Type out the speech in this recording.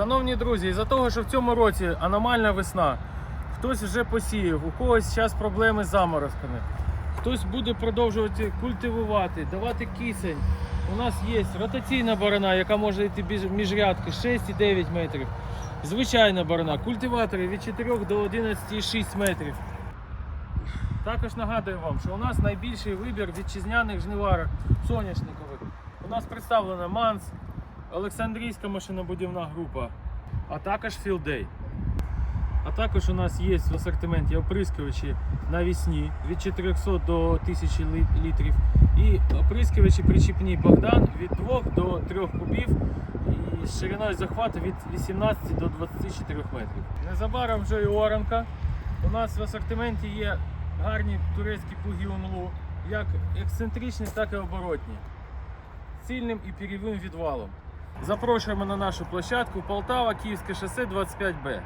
Шановні друзі, із-за того, що в цьому році аномальна весна, хтось вже посіяв, у когось зараз проблеми з заморозками, хтось буде продовжувати культивувати, давати кисень. У нас є ротаційна борона, яка може йти біж- між рядки 6,9 метрів. Звичайна борона, культиватори від 4 до 11,6 метрів. Також нагадую вам, що у нас найбільший вибір вітчизняних жниварок соняшникових. У нас представлена Манс, Олександрійська машинобудівна група, а також Філдей. А також у нас є в асортименті оприскувачі навісні від 400 до 1000 літрів і оприскувачі причіпні Богдан від 2 до 3 кубів і з шириною захвату від 18 до 24 метрів. Незабаром вже і оранка. У нас в асортименті є гарні турецькі плуги УНЛУ, як ексцентричні, так і оборотні, з цільним і пірєвим відвалом. Запрошуємо на нашу площадку Полтава, Київське шосе 25Б.